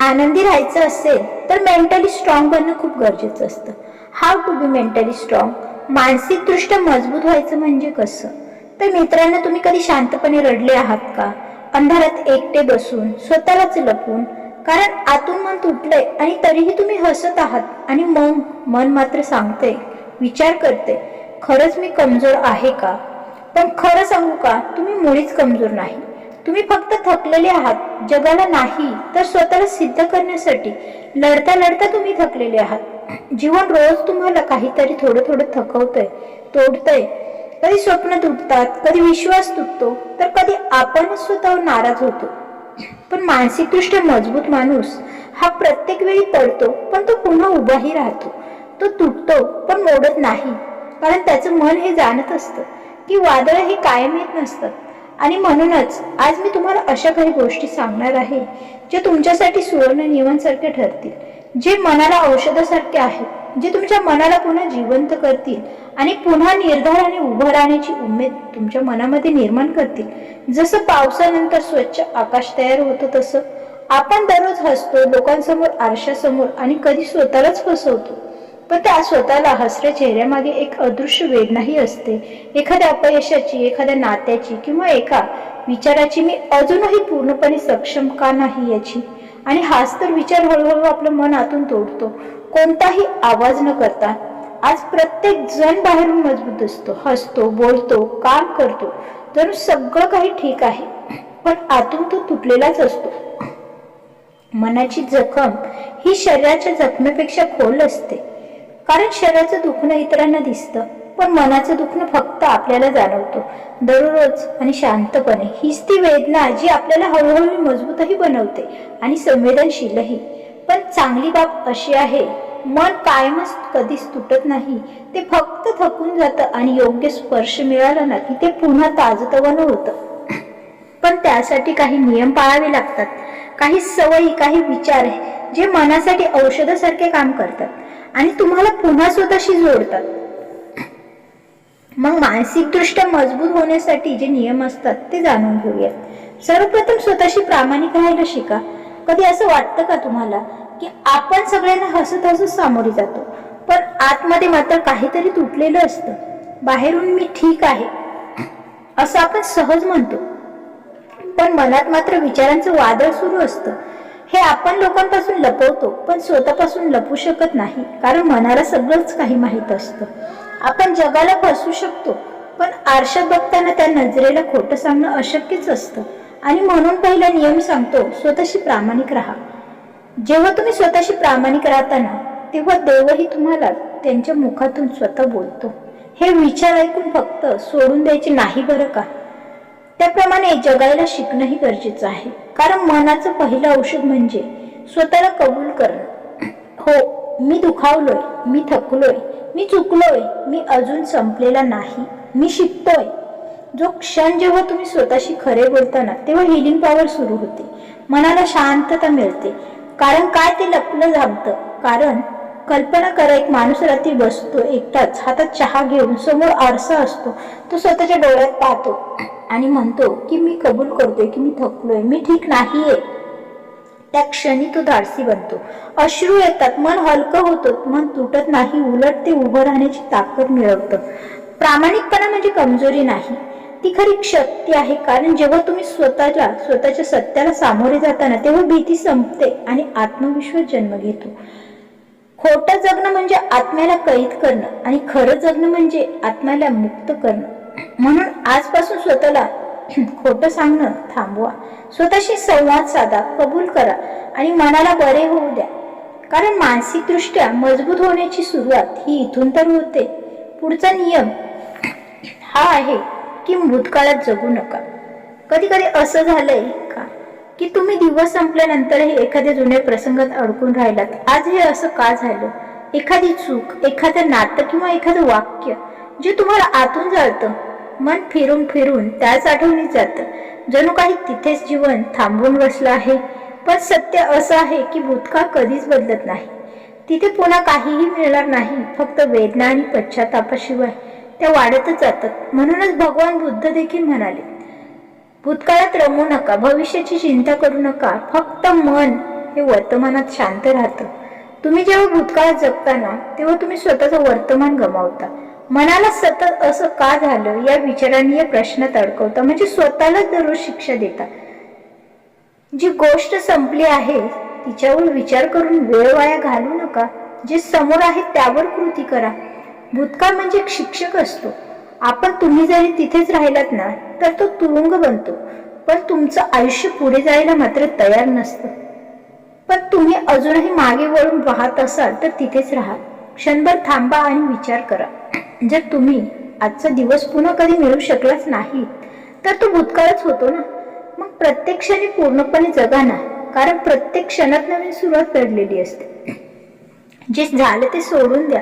आनंदी राहायचं असेल तर मेंटली स्ट्रॉंग बनणं खूप गरजेचं असतं. How to be mentally strong मानसिकदृष्ट्या मजबूत व्हायचं म्हणजे कसं? तर मित्रांनो तुम्ही कधी शांतपणे रडले आहात का? अंधारात एकटे बसून स्वतःलाच लपून कारण आतून मन तुटलंय आणि तरीही तुम्ही हसत आहात आणि मग मन मात्र सांगते विचार करते खरंच मी कमजोर आहे का? पण खरं सांगू का तुम्ही मुळीच कमजोर नाही. तुम्ही फक्त थकलेले आहात जगाला नाही तर स्वतःला सिद्ध करण्यासाठी लढता लढता तुम्ही थकलेले आहात. जीवन रोज तुम्हाला काहीतरी थोडं थोडं थकवतंय तोडतंय. कधी स्वप्न तुटतात कधी विश्वास तुटतो तर कधी आपणच स्वतःवर नाराज होतो. पण मानसिकदृष्ट्या मजबूत माणूस हा प्रत्येक वेळी तडतो पण तो पुन्हा उभाही राहतो. तो तुटतो पण मोडत नाही. कारण त्याचं मन हे जाणत असतं की वादळ हे कायम येत नसतात आणि म्हणूनच आज मी तुम्हाला अशा काही गोष्टी सांगणार आहे जे तुमच्यासाठी सुवर्ण नियमांसारखे ठरतील जे मनाला औषधासारखे आहेत जे तुमच्या मनाला पुन्हा जिवंत करतील आणि पुन्हा निर्धाराने उभं राहण्याची उमेद तुमच्या मनामध्ये निर्माण करतील. जसं पावसानंतर स्वच्छ आकाश तयार होतं तसं आपण दररोज हसतो लोकांसमोर आरशासमोर आणि कधी स्वतःलाच फसवतो. पण त्या स्वतःला हसऱ्या चेहऱ्यामागे एक अदृश्य वेदनाही असते. एखाद्या अपयशाची एखाद्या नात्याची किंवा एका विचाराची मी अजूनही पूर्णपणे सक्षम का नाही याची? आणि हाच तर विचार हळूहळू आपलं मन आतून तोडतो. कोणताही आवाज न करता. आज प्रत्येक जण बाहेरून मजबूत असतो. हसतो बोलतो काम करतो. तर सगळं काही ठीक आहे. पण आतून तो तुटलेलाच असतो. मनाची जखम ही शरीराच्या जखमेपेक्षा खोल असते. कारण शरीराचं दुखणं इतरांना दिसतं. पण मनाचं दुखणं फक्त आपल्याला जाणवतो. दररोज आणि शांतपणे हीच ती वेदना जी आपल्याला हळूहळू मजबूतही बनवते आणि संवेदनशीलही. पण चांगली बाब अशी आहे मन कायमच कधीच तुटत नाही. ते फक्त थकून जातं आणि योग्य स्पर्श मिळाला ना की ते पुन्हा ताजतवानं होतं. पण त्यासाठी काही नियम पाळावे लागतात. काही सवयी काही विचार आहे जे मनासाठी औषधासारखे काम करतात. आणि तुम्हाला पुन्हा स्वतःशी जोडतात. मग मानसिकदृष्ट्या मजबूत होण्यासाठी जे नियम असतात ते जाणून घेऊयात. सर्वप्रथम स्वतःशी प्रामाणिक राहायला शिका. कधी असं वाटतं का तुम्हाला की आपण सगळ्यांना हसत हसत सामोरे जातो पण आतमध्ये मात्र काहीतरी तुटलेलं असतं? बाहेरून मी ठीक आहे असं आपण सहज म्हणतो. पण मनात मात्र विचारांचं वादळ सुरू असतं. हे आपण लोकांपासून लपवतो पण स्वतःपासून लपू शकत नाही. कारण मनाला सगळंच काही माहीत असतं. आपण जगाला फसवू शकतो पण आरशात बघताना त्या नजरेला खोटं सांगणं अशक्यच असतं. आणि म्हणून पहिला नियम सांगतो स्वतःशी प्रामाणिक राहा. जेव्हा तुम्ही स्वतःशी प्रामाणिक राहता ना तेव्हा देवही तुम्हाला त्यांच्या मुखातून स्वतः बोलतो. हे विचार ऐकून फक्त सोडून द्यायचे नाही बरं का? त्याप्रमाणे जगायला शिकणंही गरजेचं आहे. कारण मनाचं पहिलं औषध म्हणजे स्वतःला कबूल करणं. हो मी दुखावलोय मी थकलोय मी चुकलोय मी अजून संपलेला नाही मी शिकतोय. जो क्षण जेव्हा तुम्ही स्वतःशी खरे बोलताना तेव्हा हिलिंग पॉवर सुरू होते. मनाला शांतता मिळते. कारण काय ते लपलं जागतं कारण कल्पना करा एक माणूस रात्री बसतो एकटाच हातात चहा घेऊन समोर आरसा असतो तो स्वतःच्या डोळ्यात पाहतो आणि म्हणतो की मी कबूल करतोय की मी थकलोय मी ठीक नाहीये. त्या क्षणी तो धाडसी बनतो. अश्रू येतात मन हलकं होतं मन तुटत नाही उलट ते उभं राहण्याची ताकद मिळवतं. प्रामाणिकपणा म्हणजे कमजोरी नाही. ती खरी शक्ती आहे कारण जेव्हा तुम्ही स्वतःला स्वतःच्या सत्याला सामोरे जाताना तेव्हा भीती संपते आणि आत्मविश्वास जन्म घेतो. खोटं जगणं म्हणजे आत्म्याला कैद करणं आणि खरं जगणं म्हणजे आत्म्याला मुक्त करणं. म्हणून आजपासून स्वतःला खोटं सांगणं थांबवा. स्वतःशी संवाद साधा कबूल करा आणि मनाला बरे होऊ द्या. कारण मानसिकदृष्ट्या मजबूत होण्याची सुरुवात ही इथून तर होते. पुढचा नियम हा आहे की भूतकाळात जगू नका. कधी कधी असं झालंय की तुम्ही दिवस संपल्यानंतरही एखाद्या जुन्या प्रसंगात अडकून राहिलात. आज हे असं का झालं? एखादी चूक एखादं नातं किंवा एखादं वाक्य जे तुम्हाला आतून जाळतं मन फिरून फिरून त्याच आठवणीत जातं. जणू काही तिथेच जीवन थांबून बसलं आहे पण सत्य असं आहे की भूतकाळ कधीच बदलत नाही. तिथे पुन्हा काहीही मिळणार नाही फक्त वेदना आणि पश्चातापाशिवाय. त्या वाढतच जातात. म्हणूनच भगवान बुद्ध देखील म्हणाले भूतकाळात रमू नका भविष्याची चिंता करू नका. फक्त मन हे वर्तमानात शांत राहतं. तुम्ही जेव्हा भूतकाळात जगता ना तेव्हा तुम्ही स्वतःचं वर्तमान गमावता. मनाला सतत असं का झालं या विचारांनी या प्रश्न तडकवता. म्हणजे स्वतःलाच दररोज शिक्षा देता. जी गोष्ट संपली आहे तिच्यावर विचार करून वेळ वाया घालू नका. जे समोर आहे त्यावर कृती करा. भूतकाळ म्हणजे एक शिक्षक असतो. आपण तुम्ही जरी तिथेच राहिलात ना तर तो तुरुंग बनतो. पण तुमचं आयुष्य पुढे जायला मात्र तयार नसतं. पण तुम्ही अजूनही मागे वळून पाहत असाल तर तिथेच राहा. क्षणभर थांबा आणि विचार करा. जर तुम्ही आजचा दिवस पुन्हा कधी मिळू शकलाच नाही तर तो भूतकाळच होतो ना. मग प्रत्येक क्षणी पूर्णपणे जगा ना कारण प्रत्येक क्षणात नवीन सुरुवात घडलेली असते. जे झालं ते सोडून द्या.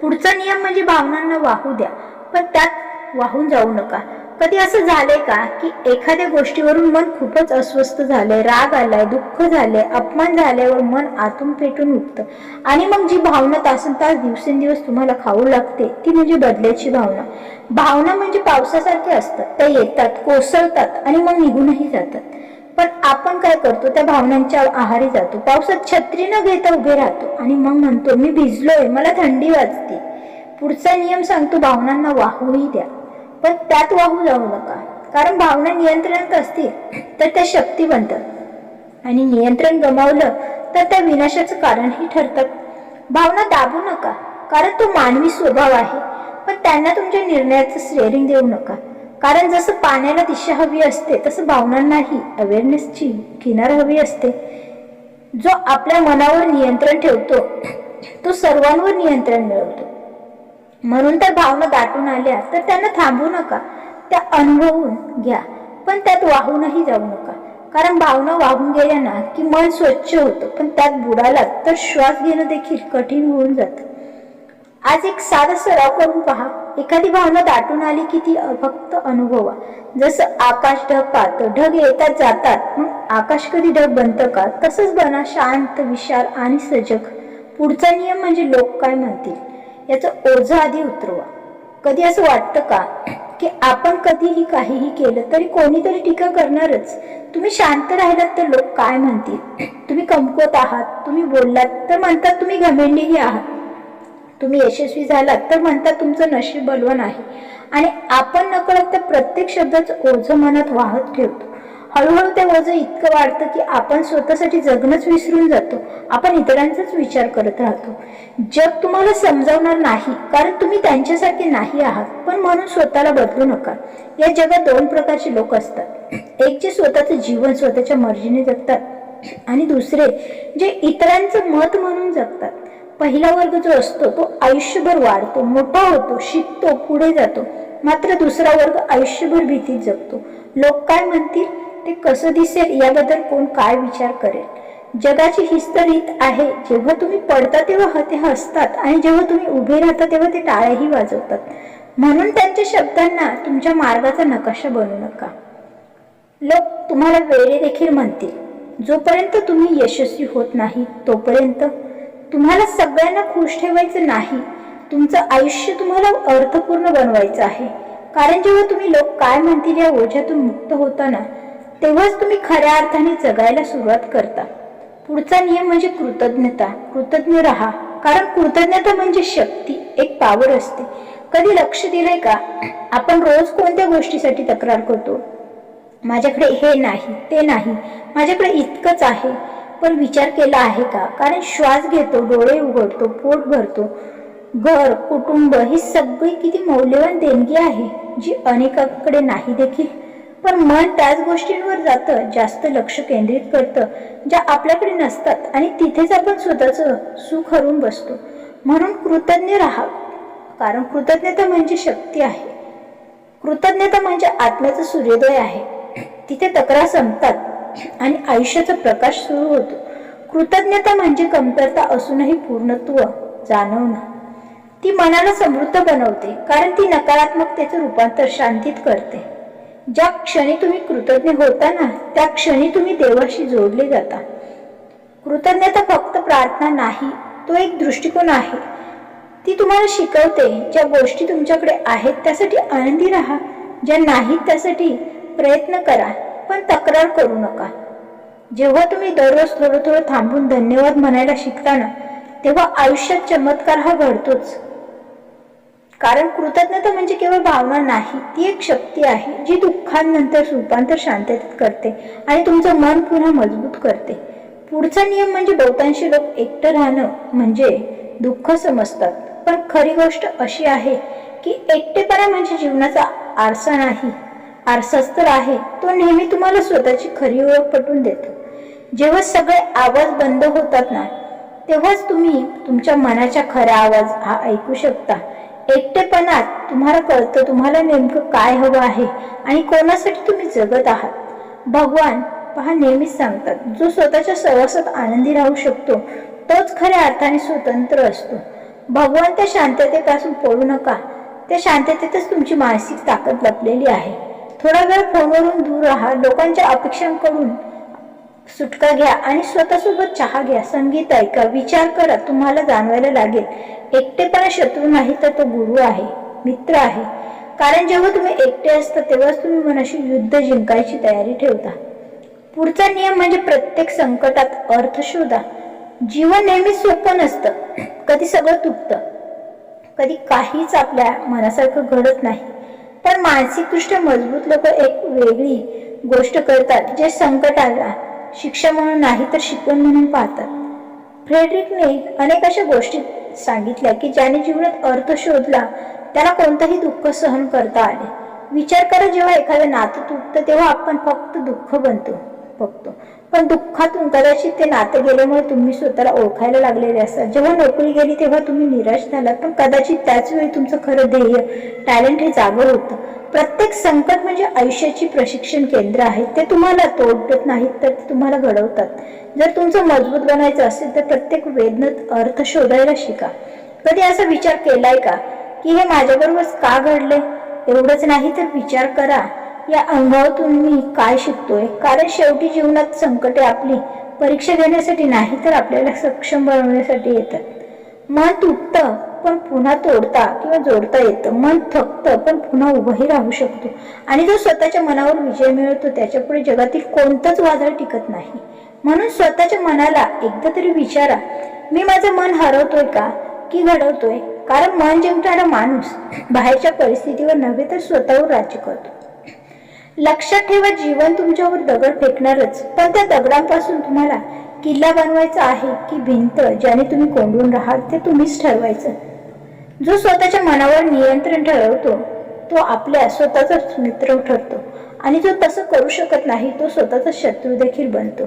पुढचा नियम म्हणजे भावनांना वाहू द्या. पण त्यात वाहून जाऊ नका. कधी असं झालंय का की एखाद्या गोष्टीवरून मन खूपच अस्वस्थ झालंय राग आलाय दुःख झालंय अपमान झाल्यावर मन आतून पेटून उठतं आणि मग जी भावना तासन तास दिवसेंदिवस तुम्हाला खाऊ लागते ती म्हणजे बदल्याची भावना. भावना म्हणजे पावसासारखे असतात. त्या येतात कोसळतात आणि मग निघूनही जातात. पण आपण काय करतो? त्या भावनांच्या आहारी जातो. पावसात छत्री न घेता उभे राहतो आणि मग म्हणतो मी भिजलोय मला थंडी वाजते. पुढचा नियम सांगतो भावनांना वाहूही द्या. पण त्यात वाहू जाऊ नका. कारण भावना नियंत्रणात असतील तर त्या शक्ती बनतात. आणि नियंत्रण गमावलं तर त्या विनाशाचं कारणही ठरतात. भावना दाबू नका कारण तो मानवी स्वभाव आहे. पण त्यांना तुमच्या निर्णयाचं स्टेअरिंग देऊ नका. कारण जसं पाण्याला दिशा हवी असते तसं भावनांनाही अवेअरनेसची किनार हवी असते. जो आपल्या मनावर नियंत्रण ठेवतो तो सर्वांवर नियंत्रण मिळवतो. म्हणून त्या भावना दाटून आल्या तर त्यांना थांबू नका. त्या अनुभवून घ्या. पण त्यात वाहूनही जाऊ नका. कारण भावना वाहून गेल्या ना की मन स्वच्छ होतं. पण त्यात बुडाला तर श्वास घेणं देखील कठीण होऊन जातं. आज एक साधा सराव करून पहा. एखादी भावना दाटून आली की ती फक्त अनुभवा. जसं आकाश ढग पाहतं ढग येतात जातात. मग आकाश कधी ढग बनतं का? तसंच बना शांत विशाल आणि सजग. पुढचा नियम म्हणजे लोक काय म्हणतील? याचं ओझं आधी उतरवा. कधी असं वाटतं का की आपण कधीही काहीही केलं तरी कोणीतरी टीका करणारच? तुम्ही शांत राहिलात तर लोक काय म्हणतील? तुम्ही कमकुवत आहात तुम्ही बोललात तर म्हणतात तुम्ही घमेंडीही आहात. तुम्ही यशस्वी झालात तर म्हणतात तुमचं नशीब बलवान आहे. आणि आपण नकळत त्या प्रत्येक शब्दाचं ओझं मनात वाहत ठेवतो. हळूहळू ते वजन इतकं वाढतं की आपण स्वतःसाठी जगणंच विसरून जातो. आपण इतरांचाच विचार करत राहतो. जग तुम्हाला समजावणार नाही कारण तुम्ही त्यांच्यासारखे नाही आहात. पण म्हणून स्वतःला बदलू नका. या जगात दोन प्रकारचे लोक असतात. एक जे स्वतःचं जीवन स्वतःच्या मर्जीने जगतात आणि दुसरे जे इतरांचं मत म्हणून जगतात. पहिला वर्ग जो असतो तो आयुष्यभर वाढतो मोठा होतो शिकतो पुढे जातो. मात्र दुसरा वर्ग आयुष्यभर भीतीत जगतो. लोक काय म्हणतील? ते कसं दिसेल याबद्दल कोण काय विचार करेल? जगाची हिस्त रीत आहे जेव्हा तुम्ही पडता तेव्हा ते हसतात आणि जेव्हा तुम्ही उभे राहता तेव्हा ते टाळ्याही वाजवतात. म्हणून त्यांच्या शब्दांना तुमच्या मार्गाचा नकाशा बनवू नका. लोक तुम्हाला वेळे देखील म्हणतील. जोपर्यंत तुम्ही यशस्वी होत नाही तोपर्यंत तुम्हाला सगळ्यांना खुश ठेवायचं नाही. तुमचं आयुष्य तुम्हाला अर्थपूर्ण बनवायचं आहे. कारण जेव्हा तुम्ही लोक काय म्हणतील या ओझ्यातून मुक्त होताना तेव्हाच तुम्ही खऱ्या अर्थाने जगायला सुरुवात करता. पुढचा नियम म्हणजे कृतज्ञता. कृतज्ञ राहा. कारण कृतज्ञता म्हणजे शक्ती एक पावर असते. कधी लक्ष दिलंय का? आपण रोज कोणत्या गोष्टीसाठी तक्रार करतो? माझ्याकडे हे नाही ते नाही. माझ्याकडे इतकंच आहे. पण विचार केला आहे का? कारण श्वास घेतो डोळे उघडतो पोट भरतो. घर कुटुंब ही सगळी किती मौल्यवान देणगी आहे जी अनेकाकडे नाही देखील. पण मन त्याच गोष्टींवर जातं जास्त लक्ष केंद्रित करतं ज्या आपल्याकडे नसतात आणि तिथेच आपण स्वतःचं सुख हरून बसतो. म्हणून कृतज्ञ राहा. कारण कृतज्ञता म्हणजे शक्ती आहे. कृतज्ञता म्हणजे आत्म्याचं सूर्योदय आहे. तिथे तक्रार संपतात आणि आयुष्याचा प्रकाश सुरू होतो. कृतज्ञता म्हणजे कमतरता असूनही पूर्णत्व जाणवणं. ती मनाला समृद्ध बनवते कारण ती नकारात्मकतेचं रूपांतर शांतीत करते. ज्या क्षणी तुम्ही कृतज्ञ होता ना त्या क्षणी तुम्ही देवाशी जोडले जाता. कृतज्ञता फक्त प्रार्थना नाही तो एक दृष्टिकोन आहे. ती तुम्हाला शिकवते ज्या गोष्टी तुमच्याकडे आहेत त्यासाठी आनंदी राहा ज्या नाहीत त्यासाठी प्रयत्न करा पण तक्रार करू नका. जेव्हा तुम्ही दररोज थोडं थोडं थांबून धन्यवाद म्हणायला शिकता ना तेव्हा आयुष्यात चमत्कार हा घडतोच. कारण कृतज्ञता म्हणजे केवळ भावना नाही ती एक शक्ती आहे जी दुःखांनंतर रूपांतर शांततेत करते आणि तुमचं मन पुन्हा मजबूत करते. पुढचा नियम म्हणजे बहुतांशी लोक एकटं राहणं म्हणजे दुःख समजतात. पण खरी गोष्ट अशी आहे की एकटेपणा म्हणजे जीवनाचा आरसा नाही. आरसाच तर आहे तो नेहमी तुम्हाला स्वतःची खरी ओळख पटवून देतो. जेव्हा सगळे आवाज बंद होतात ना तेव्हाच तुम्ही तुमच्या मनाच्या खरा आवाज हा ऐकू शकता. एकटेपणात तुम्हाला कळतं तुम्हाला नेमकं काय हवं आहे आणि कोणासाठी तुम्ही जगत आहात. भगवान पहा नेहमीच सांगतात जो स्वतःच्या सहवासात आनंदी राहू शकतो तोच खऱ्या अर्थाने स्वतंत्र असतो. भगवान त्या शांततेपासून पळू नका. त्या शांततेतच तुमची मानसिक ताकद लपलेली आहे. थोडा वेळ फोनवरून दूर राहा. लोकांच्या अपेक्षांकडून सुटका घ्या आणि स्वतःसोबत चहा घ्या. संगीत ऐका. विचार करा. तुम्हाला जाणवायला लागेल. एकटेपणा शत्रू नाही तर तो गुरु आहे मित्र आहे. कारण जेव्हा तुम्ही एकटे असता तेव्हाच तुम्ही मनाशी युद्ध जिंकायची तयारी ठेवता. पुढचा नियम म्हणजे प्रत्येक संकटात अर्थ शोधा. जीवन नेहमी सोपं नसतं. कधी सगळं तुटतं. कधी काहीच आपल्या मनासारखं घडत नाही. पण मानसिकदृष्ट्या मजबूत लोक एक वेगळी गोष्ट करतात जे संकटाला शिक्षा म्हणून नाही तर शिकवण म्हणून पाहतात. फ्रेडरिकने अनेक अशा गोष्टी सांगितल्या की ज्याने जीवनात अर्थ शोधला त्याला कोणतंही दुःख सहन करता आले. विचार करा जेव्हा एखादं नातं तुटतं तेव्हा आपण फक्त दुःख बनतो बघतो. पण दुःखातून कदाचित ते नातं गेल्यामुळे तुम्ही स्वतःला ओळखायला लागलेले असतात. जेव्हा नोकरी गेली तेव्हा तुम्ही निराश झालात. पण कदाचित त्याच वेळी तुमचं खरं ध्येय टॅलेंट हे जागं होतं. प्रत्येक संकट म्हणजे आयुष्याची प्रशिक्षण केंद्र आहे. ते तुम्हाला तोडत नाहीत तर ते तुम्हाला घडवतात. जर तुमचं मजबूत बनायचं असेल तर प्रत्येक वेदनेत अर्थ शोधायला शिका. कधी असा विचार केलाय का की हे माझ्याबरोबरच का घडले एवढंच नाही तर विचार करा. या अनुभवातून मी काय शिकतोय? कारण शेवटी जीवनात संकटे आपली परीक्षा घेण्यासाठी नाही तर आपल्याला सक्षम बनवण्यासाठी येतात. मन तुटतं पण पुन्हा तोडता किंवा जोडता येतं. मन थकतं पण पुन्हा उभंही राहू शकतो. आणि जो स्वतःच्या मनावर विजय मिळवतो त्याच्यापुढे जगातील कोणतंच वादळ टिकत नाही. म्हणून स्वतःच्या मनाला एकदा तरी विचारा मी माझं मन हरवतोय का? की घडवतोय? कारण मन जिंकणारा माणूस बाहेरच्या परिस्थितीवर नव्हे तर स्वतःवर राज्य करतो. लक्षात ठेवा जीवन तुमच्यावर दगड फेकणारच. पण त्या दगडांपासून तुम्हाला किल्ला बनवायचा आहे की भिंत ज्याने तुम्ही कोंडून राहाल ते तुम्हीच ठरवायचं. जो स्वतःच्या मनावर नियंत्रण ठरवतो तो आपल्या स्वतःचाच मित्र ठरतो. आणि जो तसं करू शकत नाही तो स्वतःचा शत्रू देखील बनतो.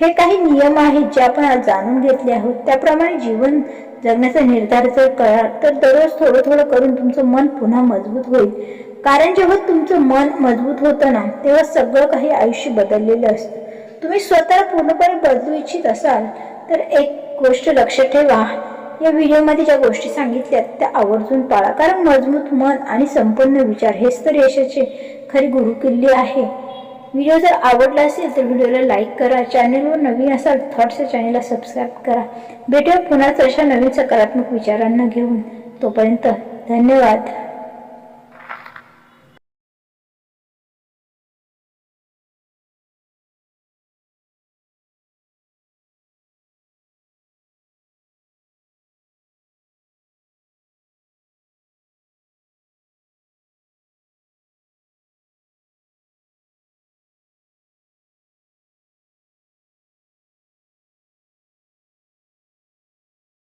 हे काही नियम आहेत जे आपण आज जाणून घेतले आहोत. त्याप्रमाणे जीवन जगण्याचा निर्धार जर करा तर दररोज थोडं थोडं करून तुमचं मन पुन्हा मजबूत होईल. कारण जेव्हा तुमचं मन मजबूत होतं ना तेव्हा सगळं काही आयुष्य बदललेलं असतं. तुम्ही स्वतःला पूर्णपणे बदलू इच्छित असाल तर एक गोष्ट लक्षात ठेवा. या व्हिडिओमध्ये ज्या गोष्टी सांगितल्या त्या आवर्जून पाळा. कारण मजबूत मन आणि संपन्न विचार हेच तर यशाचे खरी गुरुकिल्ली आहे. व्हिडिओ जर आवडला असेल तर व्हिडिओला लाईक करा. चॅनलवर नवीन असाल थॉट्स या चॅनलला सबस्क्राईब करा. भेटूया पुन्हाच अशा नवीन सकारात्मक विचारांना घेऊन. तोपर्यंत धन्यवाद.